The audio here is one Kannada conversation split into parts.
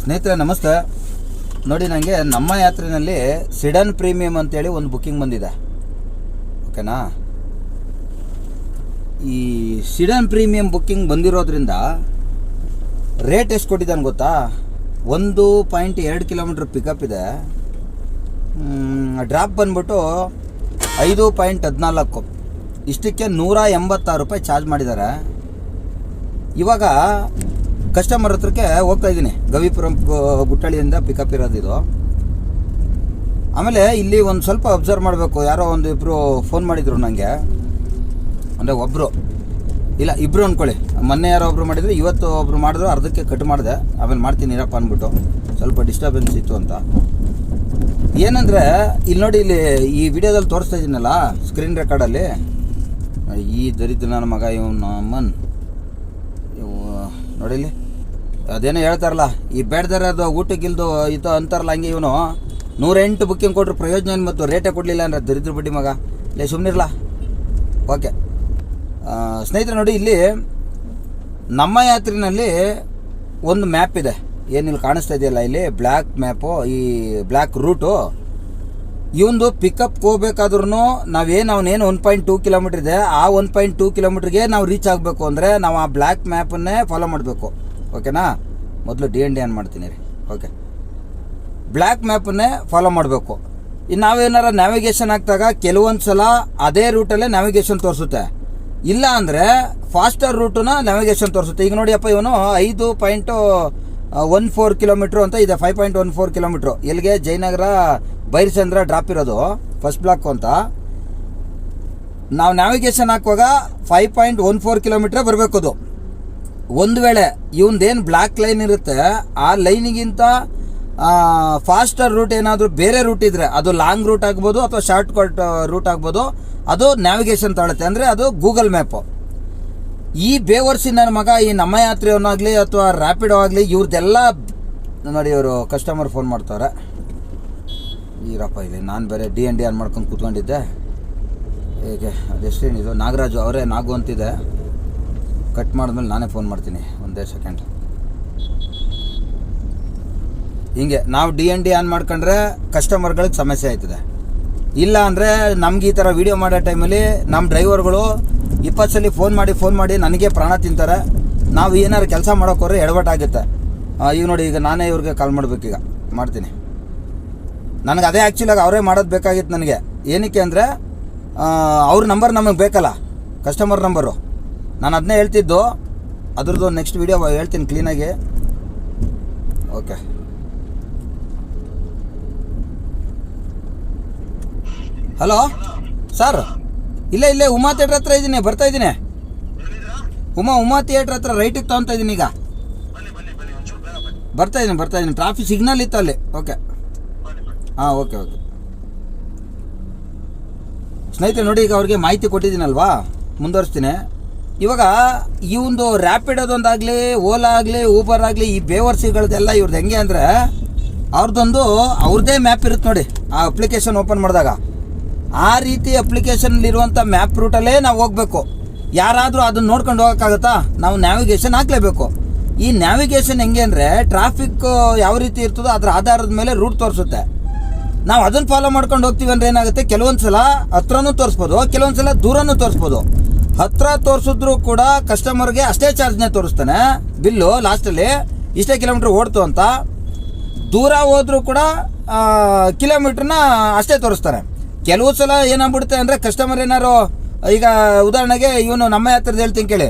ಸ್ನೇಹಿತರೆ, ನಮಸ್ತೆ. ನೋಡಿ ನನಗೆ ನಮ್ಮ ಯಾತ್ರೆಯಲ್ಲಿ ಸಿಡನ್ ಪ್ರೀಮಿಯಂ ಅಂತೇಳಿ ಒಂದು ಬುಕ್ಕಿಂಗ್ ಬಂದಿದೆ. ಓಕೆನಾ? ಈ ಸಿಡನ್ ಪ್ರೀಮಿಯಂ ಬುಕ್ಕಿಂಗ್ ಬಂದಿರೋದ್ರಿಂದ ರೇಟ್ ಎಷ್ಟು ಕೊಟ್ಟಿದ್ದಾನೆ ಗೊತ್ತಾ? ಒಂದು ಪಾಯಿಂಟ್ ಎರಡು ಕಿಲೋಮೀಟ್ರ್ ಪಿಕಪ್ ಇದೆ. ಡ್ರಾಪ್ ಬಂದ್ಬಿಟ್ಟು ಐದು ಪಾಯಿಂಟ್ ಹದಿನಾಲ್ಕು. ಇಷ್ಟಕ್ಕೆ ನೂರ ಎಂಬತ್ತಾರು ರೂಪಾಯಿ ಚಾರ್ಜ್ ಮಾಡಿದ್ದಾರೆ. ಇವಾಗ ಕಸ್ಟಮರ್ ಹತ್ರಕ್ಕೆ ಹೋಗ್ತಾ ಇದ್ದೀನಿ. ಗವಿಪುರಂ ಗುಟ್ಟಳಿಯಿಂದ ಪಿಕಪ್ ಇರೋದು ಇದು. ಆಮೇಲೆ ಇಲ್ಲಿ ಒಂದು ಸ್ವಲ್ಪ ಅಬ್ಸರ್ವ್ ಮಾಡಬೇಕು. ಯಾರೋ ಒಂದು ಇಬ್ಬರು ಫೋನ್ ಮಾಡಿದರು ನನಗೆ ಅಂದರೆ ಒಬ್ಬರು ಇಲ್ಲ ಇಬ್ಬರು ಅಂದ್ಕೊಳ್ಳಿ ಮೊನ್ನೆ ಯಾರೋ ಒಬ್ಬರು ಮಾಡಿದ್ರು, ಇವತ್ತು ಒಬ್ಬರು ಮಾಡಿದ್ರು, ಅರ್ಧಕ್ಕೆ ಕಟ್ ಮಾಡಿದೆ. ಆಮೇಲೆ ಮಾಡ್ತೀನಿ, ಇರಪ್ಪ ಅಂದ್ಬಿಟ್ಟು ಸ್ವಲ್ಪ ಡಿಸ್ಟರ್ಬೆನ್ಸ್ ಇತ್ತು ಅಂತ. ಏನಂದರೆ, ಇಲ್ಲಿ ನೋಡಿ, ಇಲ್ಲಿ ಈ ವಿಡಿಯೋದಲ್ಲಿ ತೋರಿಸ್ತಾ ಇದ್ದೀನಲ್ಲ ಸ್ಕ್ರೀನ್ ರೆಕಾರ್ಡಲ್ಲಿ ಈ ದರಿದ್ರ ನನ್ನ ಮಗ, ಇವನು ಅಮ್ಮನ್. ಇವು ನೋಡಿಲಿ ಅದೇನೋ ಹೇಳ್ತಾರಲ್ಲ, ಈ ಬೇಡ್ದಿರೋದು ಊಟಕ್ಕಿಲ್ದು ಇದು ಅಂತಾರಲ್ಲ ಹಂಗೆ ಇವನು. ನೂರೆಂಟು ಬುಕ್ಕಿಂಗ್ ಕೊಟ್ಟರು ಪ್ರಯೋಜನ ಏನು ಮತ್ತು ರೇಟೇ ಕೊಡಲಿಲ್ಲ ಅಂದರೆ ದರಿದ್ರ ಬಿಡಿ ಮಗ. ಲೇ ಸುಮ್ಮನಿರಲ್ಲ ಓಕೆ ಸ್ನೇಹಿತರೆ ನೋಡಿ, ಇಲ್ಲಿ ನಮ್ಮ ಯಾತ್ರಿನಲ್ಲಿ ಒಂದು ಮ್ಯಾಪ್ ಇದೆ. ಏನಿಲ್ಲಿ ಕಾಣಿಸ್ತಾ ಇದೆಯಲ್ಲ ಇಲ್ಲಿ? ಬ್ಲ್ಯಾಕ್ ಮ್ಯಾಪು ಈ ಬ್ಲ್ಯಾಕ್ ರೂಟು ಇವೊಂದು ಪಿಕಪ್ ಹೋಗ್ಬೇಕಾದ್ರೂ ನಾವೇನು, ಅವನೇನು ಒನ್ ಪಾಯಿಂಟ್ ಟೂ ಕಿಲೋಮೀಟ್ರ್ ಇದೆ. ಆ ಒನ್ ಪಾಯಿಂಟ್ ಟೂ ಕಿಲೋಮೀಟ್ರಿಗೆ ನಾವು ರೀಚ್ ಆಗಬೇಕು ಅಂದರೆ ನಾವು ಆ ಬ್ಲ್ಯಾಕ್ ಮ್ಯಾಪನ್ನೇ ಫಾಲೋ ಮಾಡಬೇಕು. ಓಕೆನಾ? ಮೊದಲು ಡಿ ಎನ್ ಡಿ ಏನು ಮಾಡ್ತೀನಿ ರೀ? ಓಕೆ. ಬ್ಲ್ಯಾಕ್ ಮ್ಯಾಪನ್ನೇ ಫಾಲೋ ಮಾಡಬೇಕು. ಇನ್ನು ನಾವೇನಾರ ನ್ಯಾವಿಗೇಷನ್ ಹಾಕ್ದಾಗ ಕೆಲವೊಂದು ಸಲ ಅದೇ ರೂಟಲ್ಲೇ ನ್ಯಾವಿಗೇಷನ್ ತೋರಿಸುತ್ತೆ. ಇಲ್ಲ ಅಂದರೆ ಫಾಸ್ಟರ್ ರೂಟನ್ನ ನ್ಯಾವಿಗೇಷನ್ ತೋರಿಸುತ್ತೆ. ಈಗ ನೋಡಿಯಪ್ಪ ಇವನು ಐದು ಪಾಯಿಂಟು ಒನ್ ಫೋರ್ ಕಿಲೋಮೀಟ್ರು ಅಂತ ಇದೆ. Five point one four kilometre ಎಲ್ಲಿಗೆ? ಜಯನಗರ ಬೈರ್ಸಂದ್ರ ಡ್ರಾಪ್ ಇರೋದು. ಫಸ್ಟ್ ಬ್ಲಾಕ್ ಅಂತ. ನಾವು ನ್ಯಾವಿಗೇಷನ್ ಹಾಕುವಾಗ ಫೈವ್ ಪಾಯಿಂಟ್ ಒನ್ ಫೋರ್ ಕಿಲೋಮೀಟ್ರೇ ಬರಬೇಕು ಅದು. ಒಂದು ವೇಳೆ ಇವಂದೇನು ಬ್ಲ್ಯಾಕ್ ಲೈನ್ ಇರುತ್ತೆ, ಆ ಲೈನಿಗಿಂತ ಫಾಸ್ಟರ್ ರೂಟ್ ಏನಾದರೂ ಬೇರೆ ರೂಟ್ ಇದ್ರೆ, ಅದು ಲಾಂಗ್ ರೂಟ್ ಆಗ್ಬೋದು ಅಥವಾ ಶಾರ್ಟ್ ಕಟ್ ರೂಟ್ ಆಗ್ಬೋದು, ಅದು ನ್ಯಾವಿಗೇಷನ್ ತಗೊಳುತ್ತೆ ಅಂದರೆ ಅದು ಗೂಗಲ್ ಮ್ಯಾಪು ಈ ಬೇವರ್ಸಿ ನನ್ನ ಮಗ, ಈ ನಮ್ಮ ಯಾತ್ರೆಯವನ್ನಾಗಲಿ ಅಥವಾ ರ್ಯಾಪಿಡೋ ಆಗಲಿ ಇವ್ರದ್ದೆಲ್ಲ ನೋಡಿ ಇವರು ಕಸ್ಟಮರ್ ಫೋನ್ ಮಾಡ್ತಾರೆ. ಈರಪ್ಪ, ಇಲ್ಲಿ ನಾನು ಬೇರೆ ಡಿ ಎನ್ ಡಿ ಆನ್ ಮಾಡ್ಕೊಂಡು ಕೂತ್ಕೊಂಡಿದ್ದೆ. ಹೇಗೆ, ಅದೆಷ್ಟೇನಿದು? ನಾಗರಾಜು ಅವರೇ, ನಾಗು ಅಂತಿದೆ. ಕಟ್ ಮಾಡಿದ್ಮೇಲೆ ನಾನೇ ಫೋನ್ ಮಾಡ್ತೀನಿ ಒಂದೇ ಸೆಕೆಂಡ್ ಹಿಂಗೆ ನಾವು ಡಿ ಎನ್ ಡಿ ಆನ್ ಮಾಡ್ಕೊಂಡ್ರೆ ಕಸ್ಟಮರ್ಗಳಿಗೆ ಸಮಸ್ಯೆ ಆಯ್ತದೆ. ಇಲ್ಲ ಅಂದರೆ ನಮ್ಗೆ ಈ ಥರ ವೀಡಿಯೋ ಮಾಡೋ ಟೈಮಲ್ಲಿ ನಮ್ಮ ಡ್ರೈವರ್ಗಳು ಇಪ್ಪತ್ತು ಸಲ ಫೋನ್ ಮಾಡಿ ಫೋನ್ ಮಾಡಿ ನನಗೆ ಪ್ರಾಣ ತಿಂತಾರೆ. ನಾವು ಏನಾರು ಕೆಲಸ ಮಾಡೋಕ್ಕೋರೆ ಎಡವಟ್ಟಾಗುತ್ತೆ ಈಗ ನೋಡಿ, ಈಗ ನಾನೇ ಇವ್ರಿಗೆ ಕಾಲ್ ಮಾಡಬೇಕೀಗ ಮಾಡ್ತೀನಿ. ನನಗೆ ಅದೇ ಆ್ಯಕ್ಚುಲಾಗಿ ಅವರೇ ಮಾಡೋದು ಬೇಕಾಗಿತ್ತು ನನಗೆ. ಏನಕ್ಕೆ ಅಂದರೆ ಅವ್ರ ನಂಬರ್ ನಮಗೆ ಬೇಕಲ್ಲ. ಕಸ್ಟಮರ್ ನಂಬರು ನಾನು ಅದನ್ನೇ ಹೇಳ್ತಿದ್ದು. ಅದ್ರದ್ದು ನೆಕ್ಸ್ಟ್ ವೀಡಿಯೋ ಹೇಳ್ತೀನಿ ಕ್ಲೀನಾಗಿ ಓಕೆ ಹಲೋ ಸರ್ ಇಲ್ಲ, ಇಲ್ಲೇ, ಉಮಾ ಥಿಯೇಟ್ರ್ ಹತ್ರ ಇದ್ದೀನಿ, ಬರ್ತಾ ಇದ್ದೀನಿ. ಉಮಾ ಉಮಾ ಥಿಯೇಟ್ರ್ ಹತ್ರ ರೈಟಿಗೆ ತೊಗೊತಾ ಇದ್ದೀನಿ ಈಗ. ಬರ್ತಾ ಇದ್ದೀನಿ ಬರ್ತಾ ಇದ್ದೀನಿ. ಟ್ರಾಫಿಕ್ ಸಿಗ್ನಲ್ ಇತ್ತು ಅಲ್ಲಿ. ಓಕೆ ಹಾಂ ಓಕೆ ಓಕೆ ಸ್ನೇಹಿತರೆ ನೋಡಿ ಈಗ ಅವ್ರಿಗೆ ಮಾಹಿತಿ ಕೊಟ್ಟಿದ್ದೀನಲ್ವಾ? ಮುಂದುವರಿಸ್ತೀನಿ. ಇವಾಗ ಈ ಒಂದು ರ್ಯಾಪಿಡ್ ಅದೊಂದಾಗಲಿ ಓಲಾ ಆಗಲಿ ಊಬರ್ ಆಗಲಿ, ಈ ಬೇವರ್ಸಿಗಳದೆಲ್ಲ ಇವ್ರದ್ದು ಹೆಂಗೆ ಅಂದರೆ ಅವ್ರದ್ದೊಂದು ಅವ್ರದ್ದೇ ಮ್ಯಾಪ್ ಇರುತ್ತೆ ನೋಡಿ ಆ ಅಪ್ಲಿಕೇಶನ್ ಓಪನ್ ಮಾಡಿದಾಗ. ಆ ರೀತಿ ಅಪ್ಲಿಕೇಶನ್ಲಿರುವಂಥ ಮ್ಯಾಪ್ ರೂಟಲ್ಲೇ ನಾವು ಹೋಗಬೇಕು. ಯಾರಾದರೂ ಅದನ್ನು ನೋಡ್ಕೊಂಡು ಹೋಗೋಕ್ಕಾಗತ್ತಾ? ನಾವು ನ್ಯಾವಿಗೇಷನ್ ಹಾಕಲೇಬೇಕು. ಈ ನ್ಯಾವಿಗೇಷನ್ ಹೆಂಗೆ ಅಂದರೆ ಟ್ರಾಫಿಕ್ ಯಾವ ರೀತಿ ಇರ್ತದೋ ಅದರ ಆಧಾರದ ಮೇಲೆ ರೂಟ್ ತೋರಿಸುತ್ತೆ. ನಾವು ಅದನ್ನು ಫಾಲೋ ಮಾಡ್ಕೊಂಡು ಹೋಗ್ತೀವಿ ಅಂದರೆ ಏನಾಗುತ್ತೆ? ಕೆಲವೊಂದು ಸಲ ಹತ್ರನೂ ತೋರಿಸ್ಬೋದು ಕೆಲವೊಂದು ಸಲ ದೂರನೂ ತೋರಿಸ್ಬೋದು. ಹತ್ರ ತೋರಿಸಿದ್ರು ಕೂಡ ಕಸ್ಟಮರ್ಗೆ ಅಷ್ಟೇ ಚಾರ್ಜ್ನೇ ತೋರಿಸ್ತಾನೆ. ಬಿಲ್ಲು ಲಾಸ್ಟಲ್ಲಿ ಇಷ್ಟೇ ಕಿಲೋಮೀಟ್ರ್ ಓಡ್ತು ಅಂತ. ದೂರ ಹೋದರೂ ಕೂಡ ಕಿಲೋಮೀಟ್ರನ್ನ ಕಿಲೋಮೀಟ್ರ್ನ ಅಷ್ಟೇ ತೋರಿಸ್ತಾರೆ. ಕೆಲವು ಸಲ ಏನಾಗ್ಬಿಡುತ್ತೆ ಅಂದರೆ ಕಸ್ಟಮರ್ ಏನಾರು ಈಗ ಉದಾಹರಣೆಗೆ ಇವನು ನಮ್ಮ ಹತ್ರದ ಹೇಳ್ತೀನಿ ಕೇಳಿ.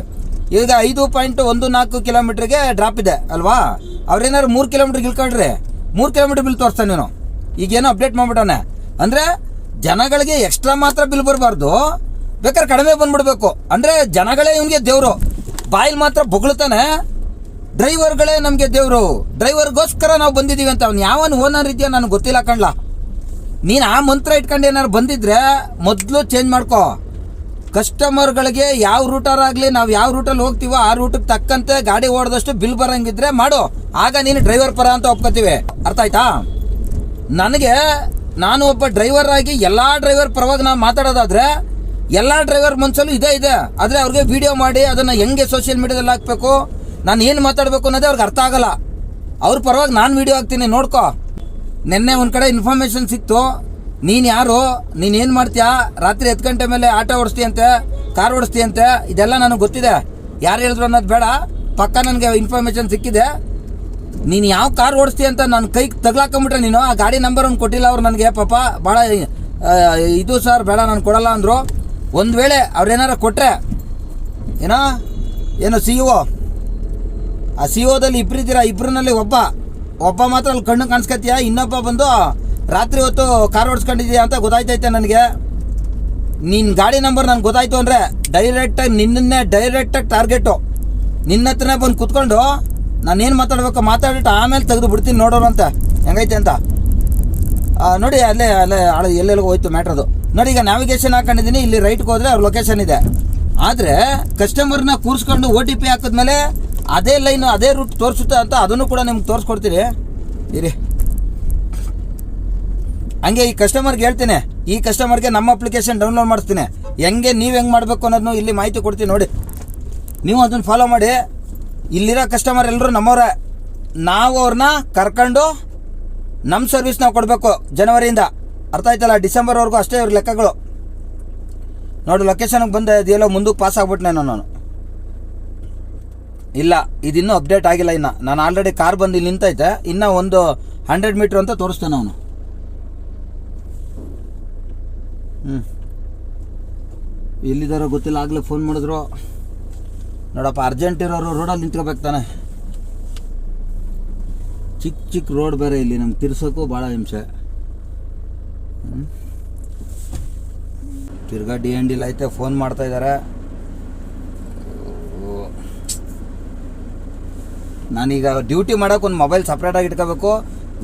ಈಗ ಐದು ಪಾಯಿಂಟ್ ಒಂದು ನಾಲ್ಕು ಕಿಲೋಮೀಟ್ರಿಗೆ ಡ್ರಾಪ್ ಇದೆ, ಅಲ್ವಾ? ಅವ್ರೇನಾದ್ರು ಮೂರು ಕಿಲೋಮೀಟ್ರ್ ಇಳ್ಕೊಂಡ್ರೆ ಮೂರು ಕಿಲೋಮೀಟ್ರ್ ಬಿಲ್ ತೋರಿಸ್ತಾನೆ ಇವನು. ಈಗೇನೋ ಅಪ್ಡೇಟ್ ಮಾಡ್ಬಿಟ್ಟಾನೆ ಅಂದರೆ ಜನಗಳಿಗೆ ಎಕ್ಸ್ಟ್ರಾ ಮಾತ್ರ ಬಿಲ್ ಬರಬಾರ್ದು. ಬೇಕಾದ್ರೆ ಕಡಿಮೆ ಬಂದ್ಬಿಡ್ಬೇಕು. ಅಂದರೆ ಜನಗಳೇ ಇವನಿಗೆ ದೇವರು. ಬಾಯಲ್ಲಿ ಮಾತ್ರ ಬೊಗಳ್ತಾನೆ. ಡ್ರೈವರ್ಗಳೇ ನಮಗೆ ದೇವರು. ಡ್ರೈವರ್ಗೋಸ್ಕರ ನಾವು ಬಂದಿದ್ದೀವಿ ಅಂತ ಅವ್ನು ಯಾವನ್ ಓನರ್ ಇದೆಯಾ ನನಗೆ ಗೊತ್ತಿಲ್ಲ ಕಣ್ಲ. ನೀನು ಆ ಮಂತ್ರ ಇಟ್ಕೊಂಡು ಏನಾರು ಬಂದಿದ್ರೆ ಮೊದಲು ಚೇಂಜ್ ಮಾಡ್ಕೋ. ಕಸ್ಟಮರ್ಗಳಿಗೆ ಯಾವ ರೂಟರ್ ಆಗಲಿ, ನಾವು ಯಾವ ರೂಟಲ್ಲಿ ಹೋಗ್ತೀವೋ ಆ ರೂಟಿಗೆ ತಕ್ಕಂತೆ ಗಾಡಿ ಓಡಿದಷ್ಟು ಬಿಲ್ ಬರಂಗಿದ್ರೆ ಮಾಡು. ಆಗ ನೀನು ಡ್ರೈವರ್ ಪರ ಅಂತ ಒಪ್ಕೋತೀವಿ. ಅರ್ಥ ಆಯ್ತಾ? ನನಗೆ ನಾನು ಒಬ್ಬ ಡ್ರೈವರ್ ಆಗಿ ಎಲ್ಲ ಡ್ರೈವರ್ ಪರವಾಗಿ ನಾನು ಮಾತಾಡೋದಾದ್ರೆ ಎಲ್ಲ ಡ್ರೈವರ್ ಮನ್ಸಲ್ಲೂ ಇದೇ ಇದೆ. ಆದರೆ ಅವ್ರಿಗೆ ವಿಡಿಯೋ ಮಾಡಿ, ಅದನ್ನು ಹೆಂಗೆ ಸೋಷಿಯಲ್ ಮೀಡಿಯಾದಲ್ಲಿ ಹಾಕಬೇಕು, ನಾನು ಏನು ಮಾತಾಡಬೇಕು ಅನ್ನೋದೇ ಅವ್ರಿಗೆ ಅರ್ಥ ಆಗಲ್ಲ. ಅವ್ರ ಪರವಾಗಿ ನಾನು ವಿಡಿಯೋ ಹಾಕ್ತೀನಿ, ನೋಡ್ಕೊ. ನಿನ್ನೆ ಒಂದು ಕಡೆ ಇನ್ಫಾರ್ಮೇಷನ್ ಸಿಕ್ತು. ನೀನು ಯಾರು? ನೀನು ಏನು ಮಾಡ್ತೀಯಾ? ರಾತ್ರಿ ಹತ್ತು ಗಂಟೆ ಮೇಲೆ ಆಟೋ ಓಡಿಸ್ತೀಯಂತೆ, ಕಾರ್ ಓಡಿಸ್ತೀಯಂತೆ, ಇದೆಲ್ಲ ನನಗೆ ಗೊತ್ತಿದೆ. ಯಾರು ಹೇಳಿದ್ರು ಅನ್ನೋದು ಬೇಡ. ಪಕ್ಕ ನನಗೆ ಇನ್ಫಾರ್ಮೇಷನ್ ಸಿಕ್ಕಿದೆ. ನೀನು ಯಾವ ಕಾರ್ ಓಡಿಸ್ತೀಯ ಅಂತ ನನ್ನ ಕೈಗೆ ತಗ್ಲಾಕೊಂಬಿಟ್ರೆ ನೀನು, ಆ ಗಾಡಿ ನಂಬರ್ ಒಂದು ಕೊಟ್ಟಿಲ್ಲ ಅವ್ರು ನನಗೆ. ಪಾಪ ಭಾಳ ಇದು ಸರ್ ಬೇಡ, ನಾನು ಕೊಡಲ್ಲ ಅಂದರು. ಒಂದು ವೇಳೆ ಅವ್ರೇನಾರ ಕೊಟ್ಟರೆ ಏನೋ, ಏನು ಸಿ ಒ ಆ ಸಿ ಒದಲ್ಲಿ ಇಬ್ಬರಿದ್ದೀರಾ ಇಬ್ಬರಲ್ಲಿ ಒಬ್ಬ. ಒಬ್ಬ ಮಾತ್ರ ಅಲ್ಲಿ ಕಣ್ಣು ಕಾಣಿಸ್ಕತ್ತೀಯ ಇನ್ನೊಬ್ಬ ಬಂದು, ರಾತ್ರಿ ಹೊತ್ತು ಕಾರ್ ಓಡಿಸ್ಕೊಂಡಿದ್ಯಾ ಅಂತ ಗೊತ್ತಾಯ್ತೈತೆ ನನಗೆ. ನಿನ್ನ ಗಾಡಿ ನಂಬರ್ ನನಗೆ ಗೊತ್ತಾಯ್ತು ಅಂದರೆ ಡೈರೆಕ್ಟಾಗಿ ನಿನ್ನನ್ನೇ ಡೈರೆಕ್ಟಾಗಿ ಟಾರ್ಗೆಟು ನಿನ್ನ ಹತ್ರನೇ ಬಂದು ಕುತ್ಕೊಂಡು ನಾನೇನು ಮಾತಾಡ್ಬೇಕು ಮಾತಾಡಿಟ್ಟು ಆಮೇಲೆ ತೆಗೆದು ಬಿಡ್ತೀನಿ ನೋಡೋರು ಅಂತ. ಹೆಂಗೈತೆ ಅಂತ? ನೋಡಿ, ಅಲ್ಲೇ ಅಲ್ಲೇ ಎಲ್ಲೆಲ್ಲಿಗೆ ಹೋಯ್ತು ಮ್ಯಾಟ್ರದು. ನೋಡಿ, ಈಗ ನ್ಯಾವಿಗೇಷನ್ ಹಾಕೊಂಡಿದ್ದೀನಿ, ಇಲ್ಲಿ ರೈಟ್ಗೆ ಹೋದರೆ ಅವ್ರ ಲೊಕೇಶನ್ ಇದೆ. ಆದರೆ ಕಸ್ಟಮರ್ನ ಕೂರಿಸ್ಕೊಂಡು ಒ ಟಿ ಪಿ ಹಾಕಿದ್ಮೇಲೆ ಅದೇ ಲೈನು ಅದೇ ರೂಟ್ ತೋರಿಸುತ್ತೆ ಅಂತ ಅದನ್ನು ಕೂಡ ನಿಮ್ಗೆ ತೋರಿಸ್ಕೊಡ್ತೀನಿ. ಇರಿ. ಹಂಗೆ ಈ ಕಸ್ಟಮರ್ಗೆ ಹೇಳ್ತೀನಿ, ಈ ಕಸ್ಟಮರ್ಗೆ ನಮ್ಮ ಅಪ್ಲಿಕೇಶನ್ ಡೌನ್ಲೋಡ್ ಮಾಡಿಸ್ತೀನಿ. ಹೆಂಗೆ, ನೀವು ಹೆಂಗೆ ಮಾಡಬೇಕು ಅನ್ನೋದನ್ನು ಇಲ್ಲಿ ಮಾಹಿತಿ ಕೊಡ್ತೀನಿ ನೋಡಿ. ನೀವು ಅದನ್ನು ಫಾಲೋ ಮಾಡಿ. ಇಲ್ಲಿರೋ ಕಸ್ಟಮರ್ ಎಲ್ಲರೂ ನಮ್ಮವ್ರೆ. ನಾವು ಅವ್ರನ್ನ ಕರ್ಕೊಂಡು ನಮ್ಮ ಸರ್ವಿಸ್ ನಾವು ಕೊಡಬೇಕು, ಜನವರಿಯಿಂದ. ಅರ್ಥ ಆಯ್ತಲ್ಲ, ಡಿಸೆಂಬರ್ವರೆಗೂ ಅಷ್ಟೇ ಇವ್ರ ಲೆಕ್ಕಗಳು. ನೋಡಿ ಲೊಕೇಶನ್ಗೆ ಬಂದೆ ಅದೆಲ್ಲೋ ಮುಂದಕ್ಕೆ ಪಾಸ್ ಆಗ್ಬಿಟ್ನೆ ನಾನು. ಇಲ್ಲ, ಇದಿನ್ನೂ ಅಪ್ಡೇಟ್ ಆಗಿಲ್ಲ ಇನ್ನು. ನಾನು ಆಲ್ರೆಡಿ ಕಾರ್ ಬಂದು ಇಲ್ಲಿ ನಿಂತೈತೆ, ಇನ್ನೂ ಒಂದು ಹಂಡ್ರೆಡ್ ಮೀಟ್ರ್ ಅಂತ ತೋರಿಸ್ತಾನೆ ಅವನು. ಹ್ಞೂ ಎಲ್ಲಿದ್ದಾರೋ ಗೊತ್ತಿಲ್ಲ, ಆಗಲೇ ಫೋನ್ ಮಾಡಿದ್ರು. ನೋಡಪ್ಪ ಅರ್ಜೆಂಟ್ ಇರೋರು ರೋಡಲ್ಲಿ ನಿಂತ್ಕೋಬೇಕು ತಾನೆ. ಚಿಕ್ಕ ಚಿಕ್ಕ ರೋಡ್ ಬೇರೆ ಇಲ್ಲಿ, ನಮ್ಗೆ ತಿರ್ಸೋಕ್ಕೂ ಭಾಳ ಹಿಂಸೆ. ತಿರ್ಗಾ ಡಿ ಎನ್ ಡಿಲ್ ಐತೆ, ಫೋನ್ ಮಾಡ್ತಾ ಇದ್ದಾರೆ ನಾನೀಗ ಡ್ಯೂಟಿ ಮಾಡೋಕೆ ಒಂದು ಮೊಬೈಲ್ ಸಪ್ರೇಟಾಗಿ ಇಟ್ಕೋಬೇಕು,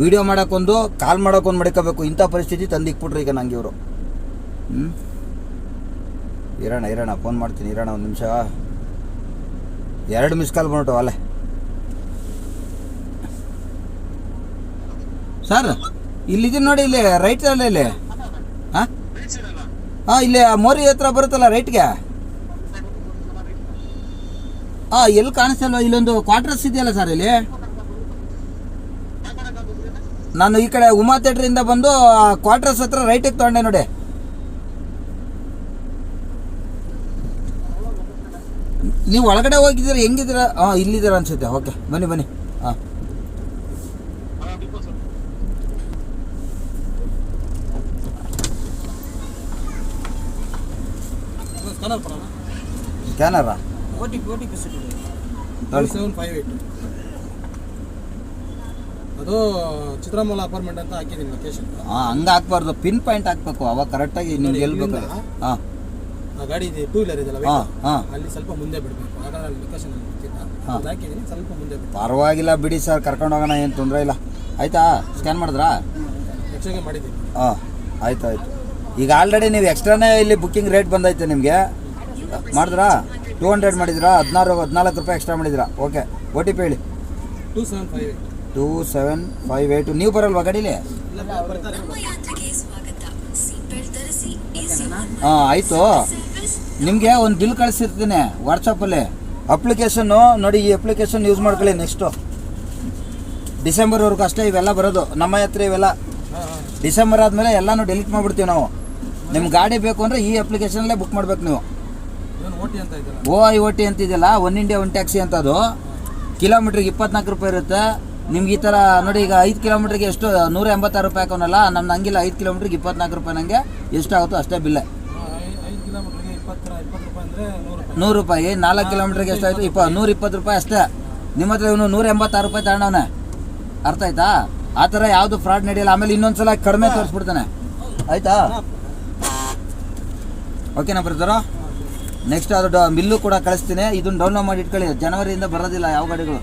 ವಿಡಿಯೋ ಮಾಡೋಕ್ಕೊಂದು ಕಾಲ್ ಮಾಡೋಕ್ಕೊಂದು ಮಡ್ಕೋಬೇಕು. ಇಂಥ ಪರಿಸ್ಥಿತಿ ತಂದಿಕ್ಬಿಟ್ರು ಈಗ ನಂಗೆ ಇವರು. ಹ್ಞೂ ಇರೋಣ ಇರೋಣ ಫೋನ್ ಮಾಡ್ತೀನಿ. ಇರೋಣ ಒಂದು ನಿಮಿಷ. ಎರಡು ಮಿಸ್ ಕಾಲ್ ಬಂದ್ಬಿಟ್ಟು ಅಲ್ಲೇ. ಸರ್ ಇಲ್ಲಿದ್ದೀನಿ ನೋಡಿ, ಇಲ್ಲಿ ರೈಟ್ ಅಲ್ಲ ಇಲ್ಲಿ? ಹಾಂ ಹಾಂ ಇಲ್ಲಿ ಮೋರಿ ಹತ್ರ ಬರುತ್ತಲ್ಲ ರೈಟ್ಗೆ ಹಾಂ ಎಲ್ಲಿ ಕಾಣಿಸ್ತಲ್ವ? ಇಲ್ಲೊಂದು ಕ್ವಾರ್ಟರ್ಸ್ ಇದೆಯಲ್ಲ ಸರ್ ಇಲ್ಲಿ? ನಾನು ಈ ಕಡೆ ಉಮಾ ಥಿಯೇಟ್ರಿಂದ ಬಂದು ಕ್ವಾರ್ಟರ್ಸ್ ಹತ್ರ ರೈಟಿಗೆ ತೊಗೊಂಡೆ ನೋಡಿ. ನೀವು ಒಳಗಡೆ ಹೋಗಿದ್ದೀರಾ? ಹೆಂಗಿದ್ದೀರಾ? ಹಾಂ ಇಲ್ಲಿದ್ದೀರಾ ಅನ್ಸುತ್ತೆ. ಓಕೆ ಬನ್ನಿ ಬನ್ನಿ. ಹಾಂ ಸ್ಕ್ಯಾನರ್. ಸೆವೆನ್ ಫೈವ್ ಏಯ್ಟ್ ಅದು ಚಿತ್ರಮೂಲ ಅಪಾರ್ಟ್ಮೆಂಟ್ ಅಂತ ಹಾಕಿದ್ದೀನಿ ಲೊಕೇಶನ್ ಹಾಂ ಹಂಗೆ ಹಾಕ್ಬಾರ್ದು. ಪಿನ್ ಪಾಯಿಂಟ್ ಹಾಕ್ಬೇಕು. ಅವಾಗ ಕರೆಕ್ಟಾಗಿ ನಿಮ್ಗೆ ಎಲ್ಲಿ ಬೇಕು? ಹಾಂ. ಆ ಗಾಡಿ ಇದೆ ಟೂ ವೀಲರ್ ಇದೆಲ್ಲ ಅಲ್ಲಿ ಸ್ವಲ್ಪ ಮುಂದೆ ಬಿಡಬೇಕು. ಹಾಗಾದ್ರೆ ಅಲ್ಲಿ ಲೊಕೇಶನ್ ಹಾ. ಹಾಕಿದ್ದೀನಿ ಸ್ವಲ್ಪ ಮುಂದೆ ಬಿಟ್ಟು ಪರವಾಗಿಲ್ಲ ಬಿಡಿ ಸರ್ ಕರ್ಕೊಂಡು ಹೋಗೋಣ ಏನು ತೊಂದರೆ ಇಲ್ಲ. ಆಯ್ತಾ? ಸ್ಕ್ಯಾನ್ ಮಾಡಿದ್ರಾ? ಎಕ್ಸ್ಚೇಂಜ್ ಮಾಡಿದ್ದೀನಿ. ಹಾಂ. ಆಯ್ತು ಆಯ್ತು ಈಗ ಆಲ್ರೆಡಿ ನೀವು ಎಕ್ಸ್ಟ್ರಾನೇ ಇಲ್ಲಿ ಬುಕ್ಕಿಂಗ್ ರೇಟ್ ಬಂದೈತೆ ನಿಮಗೆ. ಮಾಡಿದ್ರಾ? ಟೂ ಹಂಡ್ರೆಡ್ ಮಾಡಿದ್ರಾ? ಹದಿನಾರು ಹದಿನಾಲ್ಕು ರೂಪಾಯಿ ಎಕ್ಸ್ಟ್ರಾ ಮಾಡಿದ್ರಾ? ಓಕೆ ಓ ಟಿ ಪಿ ಹೇಳಿ. Two seven five two seven five eight ನೀವು ಬರಲ್ವಾ ಗಾಡೀಲಿ? ಹಾಂ, ಆಯಿತು. ನಿಮಗೆ ಒಂದು ಬಿಲ್ ಕಳಿಸಿರ್ತೀನಿ ವಾಟ್ಸಪ್ಪಲ್ಲಿ ಅಪ್ಲಿಕೇಶನ್ನು ನೋಡಿ ಈ ಅಪ್ಲಿಕೇಶನ್ ಯೂಸ್ ಮಾಡ್ಕೊಳ್ಳಿ ನೆಕ್ಸ್ಟು ಡಿಸೆಂಬರ್ವರೆಗೂ ಅಷ್ಟೇ ಇವೆಲ್ಲ ಬರೋದು. ನಮ್ಮ ಹತ್ರ ಇವೆಲ್ಲ. ಡಿಸೆಂಬರ್ ಆದಮೇಲೆ ಎಲ್ಲನೂ ಡಿಲೀಟ್ ಮಾಡಿಬಿಡ್ತೀವಿ ನಾವು. ನಿಮ್ಮ ಗಾಡಿ ಬೇಕು ಅಂದರೆ ಈ ಅಪ್ಲಿಕೇಶನಲ್ಲೇ ಬುಕ್ ಮಾಡ್ಬೇಕು ನೀವು. ಓ ಓ ಐ ಒ ಟಿ ಅಂತಿದೆಯಲ್ಲ ಒನ್ ಇಂಡಿಯಾ ಒನ್ ಟ್ಯಾಕ್ಸಿ ಅಂತ ಅದು. ಕಿಲೋಮೀಟ್ರಿಗೆ ಇಪ್ಪತ್ನಾಲ್ಕು ರೂಪಾಯಿ ಇರುತ್ತೆ. ನಿಮ್ಗೆ ಈ ಥರ ನೋಡಿ ಈಗ ಐದು ಕಿಲೋಮೀಟ್ರಿಗೆ ಎಷ್ಟು ನೂರ ಎಂಬತ್ತಾರು ರೂಪಾಯಿ ಹಾಕೋನಲ್ಲ ನಮ್ಮ ಹಂಗಿಲ್ಲ ಐದು ಕಿಲೋಮೀಟ್ರಿಗೆ ಇಪ್ಪತ್ನಾಲ್ಕು ರೂಪಾಯಿ ನನಗೆ ಎಷ್ಟಾಗುತ್ತೋ ಅಷ್ಟೇ ಬಿಲ್ಲೆ. ನೂರು ರೂಪಾಯಿ. ನೂರು ರೂಪಾಯಿ ನಾಲ್ಕು ಕಿಲೋಮೀಟ್ರಿಗೆ ಎಷ್ಟಾಯಿತು ಇಪ್ಪ ನೂರ ಇಪ್ಪತ್ತು ರೂಪಾಯಿ ಅಷ್ಟೇ. ನಿಮ್ಮ ಹತ್ರ ಇವನು ನೂರ ಎಂಬತ್ತಾರು ರೂಪಾಯಿ ತಗೊಂಡವನೆ. ಅರ್ಥ ಆಯ್ತಾ? ಆ ಥರ ಯಾವುದು ಫ್ರಾಡ್ ನಡೆಯಲ್ಲ ಆಮೇಲೆ ಇನ್ನೊಂದ್ಸಲ ಕಡಿಮೆ ತೋರಿಸ್ಬಿಡ್ತಾನೆ. ಆಯ್ತಾ? ಓಕೆನಾ ಬ್ರದರ ನೆಕ್ಸ್ಟ್ ಅದು ಬಿಲ್ಲು ಕೂಡ ಕಳಿಸ್ತೀನಿ. ಇದನ್ನ ಡೌನ್ಲೋಡ್ ಮಾಡಿ ಇಟ್ಕೊಳ್ಳಿ. ಜನವರಿಯಿಂದ ಬರೋದಿಲ್ಲ ಯಾವ ಗಾಡಿಗಳು.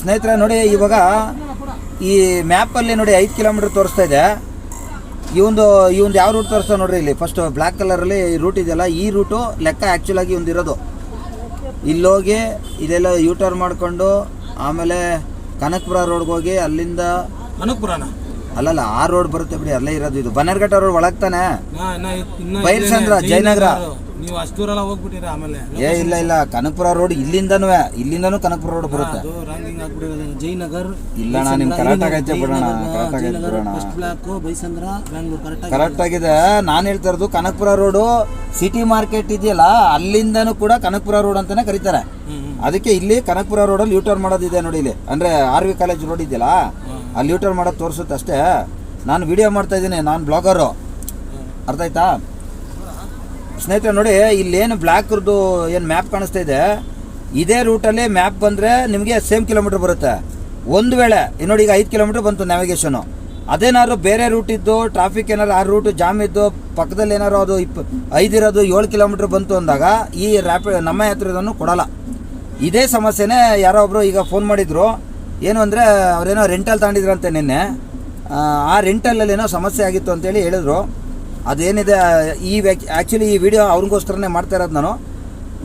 ಸ್ನೇಹಿತರೆ, ನೋಡಿ, ಇವಾಗ ಈ ಮ್ಯಾಪಲ್ಲಿ ನೋಡಿ ಐದು ಕಿಲೋಮೀಟ್ರ್ ತೋರಿಸ್ತಾ ಇದೆ. ಈ ಒಂದು ಯಾವ ರೂಟ್ ತೋರಿಸ್ತಾ ನೋಡ್ರಿ ಇಲ್ಲಿ. ಫಸ್ಟ್ ಬ್ಲ್ಯಾಕ್ ಕಲರಲ್ಲಿ ರೂಟ್ ಇದೆಯಲ್ಲ, ಈ ರೂಟು ಲೆಕ್ಕ ಆ್ಯಕ್ಚುಲಾಗಿ ಒಂದು ಇರೋದು. ಇಲ್ಲೋಗಿ ಇದೆಲ್ಲ ಯೂ ಟರ್ನ್ ಮಾಡಿಕೊಂಡು ಆಮೇಲೆ ಕನಕಪುರ ರೋಡ್ಗೆ ಹೋಗಿ ಅಲ್ಲಿಂದ ಅನಕಪುರನ ಅಲ್ಲಲ್ಲ ಆ ರೋಡ್ ಬರುತ್ತೆ ಬಿಡಿ ಅಲ್ಲೇ ಇರೋದು ಇದು. ಬನ್ನರ್ಘಟ್ಟ ರೋಡ್ ಒಳಗ್ ತಾನೆ? ಬೈಲ್ಸಂದ್ರ, ಜಯನಗರ. ನೀವು ಅಷ್ಟೂರಲ್ಲ ದೂರ ಹೋಗ್ಬಿಟ್ಟಿರ ಆಮೇಲೆ. ಏ ಇಲ್ಲ ಇಲ್ಲ ಕನಕಪುರ ರೋಡ್ ಇಲ್ಲಿಂದನೂ ಇಲ್ಲಿಂದನೂ ಕನಕಪುರ ರೋಡ್ ಬರುತ್ತೆ. ಜಯನಗರ್ ಇಲ್ಲ ಅಣ್ಣ, ನಿಮ್ ಕರೆಕ್ಟ್ ಆಗೈತೆ ಬಿಡೋಣ, ಕರೆಕ್ಟ್ ಆಗೈತೆ ಬಿಡೋಣ. ಬೈಸಂದ್ರ ಕರೆಕ್ಟ್ ಕರೆಕ್ಟ್ ಆಗಿದೆ. ನಾನು ಹೇಳ್ತಾ ಇರೋದು ಕನಕಪುರ ರೋಡು ಸಿಟಿ ಮಾರ್ಕೆಟ್ ಇದೆಯಲ್ಲ ಅಲ್ಲಿಂದನೂ ಕೂಡ ಕನಕಪುರ ರೋಡ್ ಅಂತಾನೆ ಕರೀತಾರೆ. ಅದಕ್ಕೆ ಇಲ್ಲಿ ಕನಕಪುರ ರೋಡಲ್ಲಿ ಯೂಟರ್ನ್ ಮಾಡೋದಿದೆ ನೋಡಿ ಇಲ್ಲಿ. ಅಂದ್ರೆ ಆರ್ ವಿ ಕಾಲೇಜ್ ರೋಡ್ ಇದೆಯಲ್ಲ ಅಲ್ಲಿ ಯೂಟರ್ ಮಾಡೋದು ತೋರಿಸುತ್ತೆ ಅಷ್ಟೇ. ನಾನು ವಿಡಿಯೋ ಮಾಡ್ತಾ ಇದ್ದೀನಿ, ನಾನು ಬ್ಲಾಗರು ಅರ್ಥ ಆಯ್ತಾ? ಸ್ನೇಹಿತರೆ ನೋಡಿ, ಇಲ್ಲೇನು ಬ್ಲ್ಯಾಕ್ರದ್ದು ಏನು ಮ್ಯಾಪ್ ಕಾಣಿಸ್ತಾ ಇದೆ. ಇದೇ ರೂಟಲ್ಲಿ ಮ್ಯಾಪ್ ಬಂದರೆ ನಿಮಗೆ ಸೇಮ್ ಕಿಲೋಮೀಟ್ರ್ ಬರುತ್ತೆ. ಒಂದು ವೇಳೆ ನೋಡಿ ಈಗ ಐದು ಕಿಲೋಮೀಟ್ರ್ ಬಂತು ನ್ಯಾವಿಗೇಷನು ಅದೇನಾದ್ರು ಬೇರೆ ರೂಟ್ ಇದ್ದು ಟ್ರಾಫಿಕ್ ಏನಾರು ಆ ರೂಟ್ ಜಾಮ್ ಇದ್ದು, ಪಕ್ಕದಲ್ಲಿ ಏನಾದ್ರು ಅದು ಇಪ್ಪ ಐದಿರೋದು ಏಳು ಕಿಲೋಮೀಟ್ರ್ ಬಂತು ಅಂದಾಗ ಈ ರ್ಯಾಪಿಡ್ ನಮ್ಮ ಹತ್ರದನ್ನು ಕೊಡೋಲ್ಲ. ಇದೇ ಸಮಸ್ಯೆನೇ ಯಾರೋ ಒಬ್ಬರು ಈಗ ಫೋನ್ ಮಾಡಿದ್ರು. ಏನು ಅಂದರೆ ಅವರೇನೋ ರೆಂಟಲ್ಲಿ ತಗೊಂಡಿದ್ರಂತೆ ನಿನ್ನೆ. ಆ, ರೆಂಟಲ್ಲಲ್ಲಿ ರೆಂಟಲಲ್ಲಿ ಏನೋ ಸಮಸ್ಯೆ ಆಗಿತ್ತು ಅಂತೇಳಿ ಹೇಳಿದ್ರು. ಅದೇನಿದೆ ಈ ವ್ಯಾಕ್ ಆ್ಯಕ್ಚುಲಿ ಈ ವಿಡಿಯೋ ಅವ್ರಿಗೋಸ್ಕರನೇ ಮಾಡ್ತಾ ಇರೋದು ನಾನು.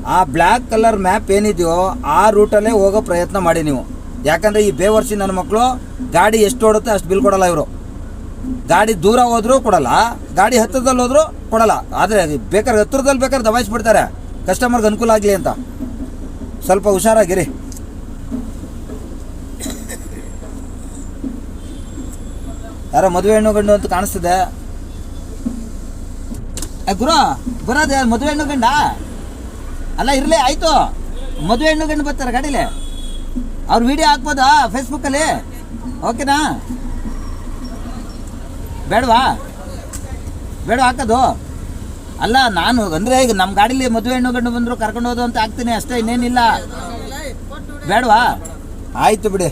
ಆ ಬ್ಲ್ಯಾಕ್ ಕಲರ್ ಮ್ಯಾಪ್ ಏನಿದೆಯೋ ಆ ರೂಟಲ್ಲೇ ಹೋಗೋ ಪ್ರಯತ್ನ ಮಾಡಿ ನೀವು. ಯಾಕಂದರೆ ಈ ಬೇವರ್ಸಿ ನನ್ನ ಮಕ್ಕಳು ಗಾಡಿ ಎಷ್ಟು ಓಡುತ್ತೆ ಅಷ್ಟು ಬಿಲ್ ಕೊಡಲ್ಲ ಇವರು. ಗಾಡಿ ದೂರ ಹೋದರೂ ಕೊಡಲ್ಲ ಗಾಡಿ ಹತ್ತಿರದಲ್ಲಿ ಹೋದರೂ ಕೊಡಲ್ಲ. ಆದರೆ ಬೇಕಾದ್ರೆ ಹತ್ತಿರದಲ್ಲಿ ಬೇಕಾದ್ರೆ ದಬಾಯಿಸ್ಬಿಡ್ತಾರೆ. ಕಸ್ಟಮರ್ಗೆ ಅನುಕೂಲ ಆಗಲಿ ಅಂತ. ಸ್ವಲ್ಪ ಹುಷಾರಾಗಿರಿ. ಯಾರೋ ಮದುವೆ ಹೆಣ್ಣು ಗಂಡು ಅಂತ ಕಾಣಿಸ್ತಿದೆ. ಗುರು, ಬರೋದು ಯಾರು? ಮದುವೆ ಹೆಣ್ಣು ಗಂಡ? ಅಲ್ಲ, ಇರಲಿ, ಆಯ್ತು. ಮದುವೆ ಹೆಣ್ಣು ಗಂಡು ಬರ್ತಾರೆ ಗಾಡೀಲಿ. ಅವ್ರು ವಿಡಿಯೋ ಹಾಕ್ಬೋದಾ ಫೇಸ್ಬುಕ್ಕಲ್ಲಿ ಓಕೆನಾ? ಬೇಡವಾ? ಬೇಡ ಹಾಕೋದು? ಅಲ್ಲ, ನಾನು ಅಂದರೆ ಈಗ ನಮ್ಮ ಗಾಡೀಲಿ ಮದುವೆ ಹೆಣ್ಣು ಗಂಡು ಬಂದರು ಕರ್ಕೊಂಡು ಹೋದು ಅಂತ ಹಾಕ್ತೀನಿ ಅಷ್ಟೇ, ಇನ್ನೇನಿಲ್ಲ. ಬೇಡವಾ? ಆಯಿತು ಬಿಡಿ.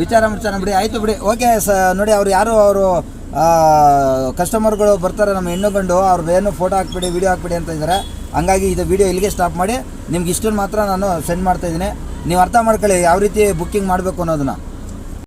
ವಿಚಾರ ಮಾಡ್ತಾರೆ ಬಿಡಿ, ಆಯಿತು ಬಿಡಿ. ಓಕೆ ಸ, ನೋಡಿ, ಅವ್ರು ಯಾರು, ಅವರು ಕಸ್ಟಮರ್ಗಳು ಬರ್ತಾರೆ, ನಮ್ಮ ಹೆಣ್ಣು ಗಂಡು ಅವ್ರದ್ದು ಏನು ಫೋಟೋ ಹಾಕ್ಬಿಡಿ ವೀಡಿಯೋ ಹಾಕ್ಬಿಡಿ ಅಂತ ಇದ್ದಾರೆ ಹಂಗಾಗಿ ಇದು ವಿಡಿಯೋ ಇಲ್ಲಿಗೆ ಸ್ಟಾಪ್ ಮಾಡಿ, ನಿಮ್ಗೆ ಇಷ್ಟನ್ನು ಮಾತ್ರ ನಾನು ಸೆಂಡ್ ಮಾಡ್ತಾ ಇದ್ದೀನಿ. ನೀವು ಅರ್ಥ ಮಾಡ್ಕೊಳ್ಳಿ, ಯಾವ ರೀತಿ ಬುಕ್ಕಿಂಗ್ ಮಾಡಬೇಕು ಅನ್ನೋದನ್ನ.